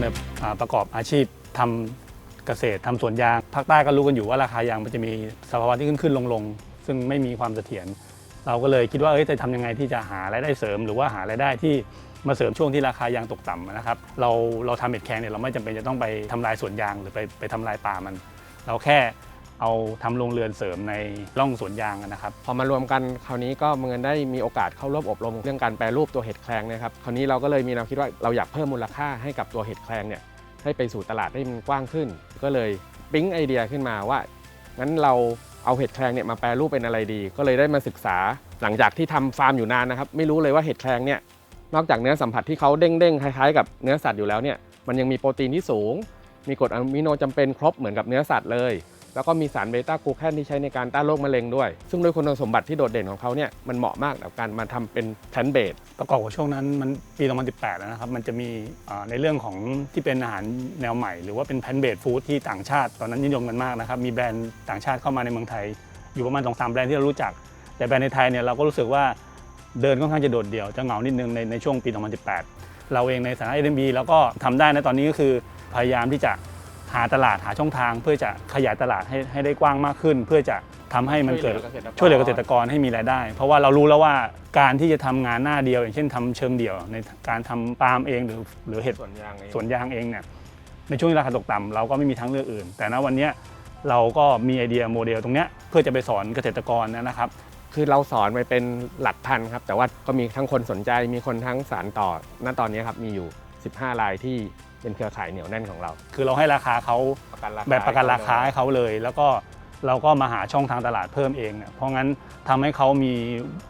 เนี่ยประกอบอาชีพทำเกษตรทำสวนยางภาคใต้ก็รู้กันอยู่ว่าราคายางมันจะมีสภาวะที่ขึ้นขึ้นลงลงซึ่งไม่มีความเสถียรเราก็เลยคิดว่าเอ้ยจะทำยังไงที่จะหารายได้เสริม หรือว่าหารายได้ที่มาเสริมช่วงที่ราคายางตกต่ำนะครับ เราเราทำเห็ดแครงเนี่ยเราไม่จำเป็นจะต้องไปทำลายสวนยางหรือไปไปทำลายป่ามัน เราแค่ เอาทำโรงเรือนเสริมในร่องสวนยางนะครับ พอมารวมกันคราวนี้ก็เมือนได้มีโอกาสเข้าร่วมอบรมเรื่องการแปรรูปตัวเห็ดแครงนะครับคราวนี้เราก็เลยมีแนวคิดว่าเราอยากเพิ่มมูลค่าให้กับตัวเห็ดแครงเนี่ยให้ไปสู่ตลาดได้มันกว้างขึ้น ก็เลยปิ๊งไอเดียขึ้นมาว่างั้นเราเอาเห็ดแครงเนี่ยมาแปรรูปเป็นอะไรดี ก็เลยได้มาศึกษาหลังจากที่ทำฟาร์มอยู่นานนะครับ ไม่รู้เลยว่าเห็ดแครงเนี่ยนอกจากเนื้อสัมผัสที่เขาเด้งๆคล้ายๆกับเนื้อสัตว์อยู่แล้วเนี่ยมันยังมีโปรตีนที่สูง มีกรดอะมิโนจำเป็นครบเหมือนกับเนื้อสัตว์เลย แล้วก็มีสารเบต้ากูแคนที่ใช้ในการต้านโรคมะเร็งด้วย ซึ่งด้วยคุณสมบัติที่โดดเด่นของเขาเนี่ยมันเหมาะมากกับการมาทำเป็นแพนเบดประกอบกับช่วงนั้นมันปี 2018 แล้วนะครับ มันจะมีในเรื่องของที่เป็นอาหารแนวใหม่ หรือว่าเป็นแพนเบดฟู้ดที่ต่างชาติตอนนั้นนิยมกันมากนะครับ มีแบรนด์ต่างชาติเข้ามาในเมืองไทย อยู่ประมาณสองสามแบรนด์ที่เรารู้จัก แต่แบรนด์ในไทยเนี่ยเราก็รู้สึกว่าเดินค่อนข้างจะโดดเดี่ยวจะเหงานิดนึงในในช่วงปี 2018 เราเองในฐานะ SMB เราก็ทำได้นะตอนนี้ก็คือพยายามที่จะ หาตลาดหาช่องทาง เพื่อจะขยายตลาดให้ให้ได้กว้างมากขึ้น เพื่อจะทำให้มันเกิดช่วยเหลือเกษตรกรให้มีรายได้ เพราะว่าเรารู้แล้วว่าการที่จะทำงานหน้าเดียว อย่างเช่นทำเชิงเดี่ยว ในการทำปาล์มเองหรือหรือเห็ดส่วนยางเองสวนยางเองเนี่ยในช่วงที่ราคาตกต่ำเราก็ไม่มีทางเลือกอื่น แต่ณวันเนี้ยเราก็มีไอเดียโมเดลตรงเนี้ยเพื่อจะไปสอนเกษตรกรนะครับ คือเราสอนไปเป็นหลักพันครับ แต่ว่าก็มีทั้งคนสนใจมีคนทั้งสารต่อณตอนนี้ครับมีอยู่ 15 รายที่ เป็นเครือข่ายเหนียวแน่นของเรา คือเราให้ราคาเขาประกันราคาแบบประกันราคาให้เขาเลย แล้วก็เราก็มาหาช่องทางตลาดเพิ่มเองเนี่ยเพราะงั้นทำให้เขามี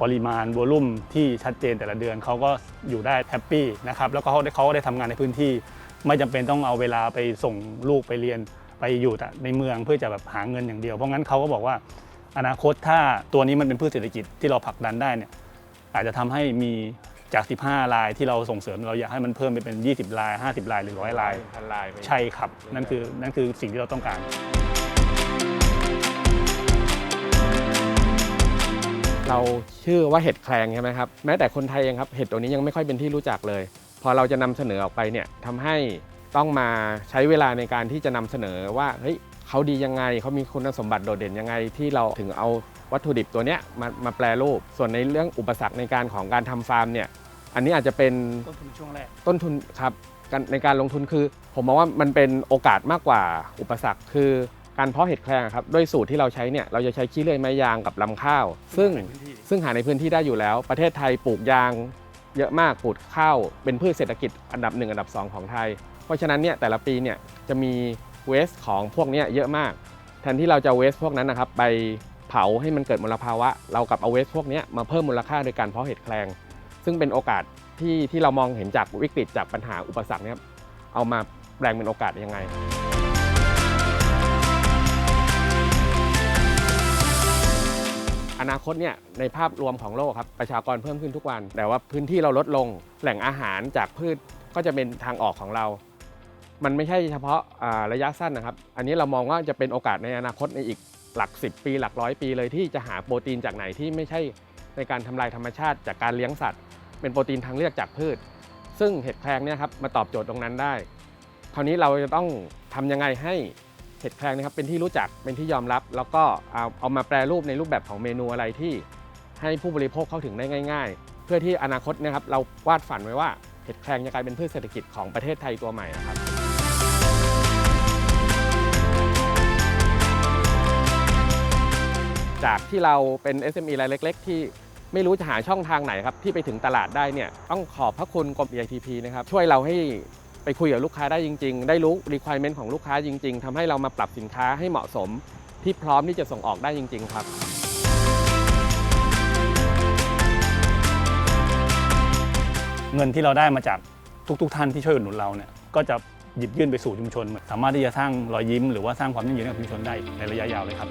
ปริมาณวอลุ่มที่ชัดเจนแต่ละเดือนเขาก็อยู่ได้แฮปปี้นะครับแล้วก็เขาได้เขาก็ได้ทำงานในพื้นที่ ไม่จำเป็นต้องเอาเวลาไปส่งลูกไปเรียนไปอยู่แต่ในเมืองเพื่อจะแบบหาเงินอย่างเดียว เพราะงั้นเขาก็บอกว่า อนาคตถ้าตัวนี้มันเป็นพืชเศรษฐกิจที่เราผลักดันได้เนี่ยอาจจะทำให้มี จาก 15 ลายที่เราส่งเสริมเราอยากให้มันเพิ่มไปเป็น 20 ลาย 50 ลายหรือร้อยลาย พันลายไป ใช่ครับ นั่นคือนั่นคือสิ่งที่เราต้องการ เราชื่อว่าเห็ดแครงใช่ไหมครับแม้แต่คนไทยเองครับเห็ดตัวนี้ยังไม่ค่อยเป็นที่รู้จักเลย พอเราจะนำเสนอออกไปเนี่ยทำให้ต้องมาใช้เวลาในการที่จะนำเสนอว่าเฮ้ย เขาดียังไง เขามีคุณสมบัติโดดเด่นยังไง ที่เราถึงเอาวัตถุดิบตัวเนี้ยมามาแปรรูป ส่วนในเรื่องอุปสรรคในการของการทำฟาร์มเนี่ย อันนี้อาจจะเป็นต้นทุนช่วงแรก ต้นทุนครับการในการลงทุนคือ ผมมองว่ามันเป็นโอกาสมากกว่าอุปสรรค คือการเพาะเห็ดแครงอะครับด้วยสูตรที่เราใช้เนี่ยเราจะใช้ขี้เลื่อยไม้ยางกับลำข้าว ซึ่ง ซึ่งหาในพื้นที่ได้อยู่แล้ว ประเทศไทยปลูกยางเยอะมากปลูกข้าว เป็นพืชเศรษฐกิจอันดับหนึ่งอันดับสองของไทย เพราะฉะนั้นเนี่ยแต่ละปีเนี่ยจะมี เวสของพวกนี้เยอะมาก แทนที่เราจะเวสพวกนั้นนะครับ ไปเผาให้มันเกิดมลภาวะ เรากับเอาเวสพวกนี้มาเพิ่มมูลค่าโดยการเพาะเห็ดแครงซึ่งเป็นโอกาสที่ที่เรามองเห็นจากวิกฤตจากปัญหาอุปสรรคเนี่ยเอามาแปลงเป็นโอกาสยังไงอนาคตเนี่ยในภาพรวมของโลกครับประชากรเพิ่มขึ้นทุกวัน แต่ว่าพื้นที่เราลดลงแหล่งอาหารจากพืชก็จะเป็นทางออกของเรา มันไม่ใช่เฉพาะระยะสั้นนะครับ อันนี้เรามองว่าจะเป็นโอกาสในอนาคตในอีกหลัก 10 ปีหลักร้อยปีเลยที่จะหาโปรตีนจากไหนที่ไม่ใช่ในการทำลายธรรมชาติจากการเลี้ยงสัตว์ เป็นโปรตีนทางเลือกจากพืช ซึ่งเห็ดแครงเนี่ยครับมาตอบโจทย์ตรงนั้นได้ คราวนี้เราจะต้องทำยังไงให้เห็ดแครงนะครับเป็นที่รู้จักเป็นที่ยอมรับ แล้วก็เอาเอามาแปรรูปในรูปแบบของเมนูอะไรที่ให้ผู้บริโภคเข้าถึงได้ง่าย ๆ เพื่อที่อนาคตนะครับเราวาดฝันไว้ว่าเห็ดแครงจะกลายเป็นพืชเศรษฐกิจของประเทศไทยตัวใหม่นะครับ จากที่เราเป็น SME รายเล็ก ๆ ที่ไม่รู้จะหาช่องทางไหนครับที่ไปถึงตลาดได้เนี่ยต้องขอบพระคุณกรม EITP นะครับช่วยเราให้ไปคุยกับลูกค้าได้จริง ๆ ได้รู้ requirement ของลูกค้าจริง ๆทำให้เรามาปรับสินค้าให้เหมาะสม ที่พร้อมที่จะส่งออกได้จริง ๆ ครับ เงินที่เราได้มาจากทุก ๆ ท่านที่ช่วยอุดหนุนเราเนี่ยก็จะหยิบยื่นไปสู่ชุมชน สามารถที่จะสร้างรอยยิ้มหรือว่าสร้างความยั่งยืนให้กับชุมชนได้ในระยะยาวเลยครับ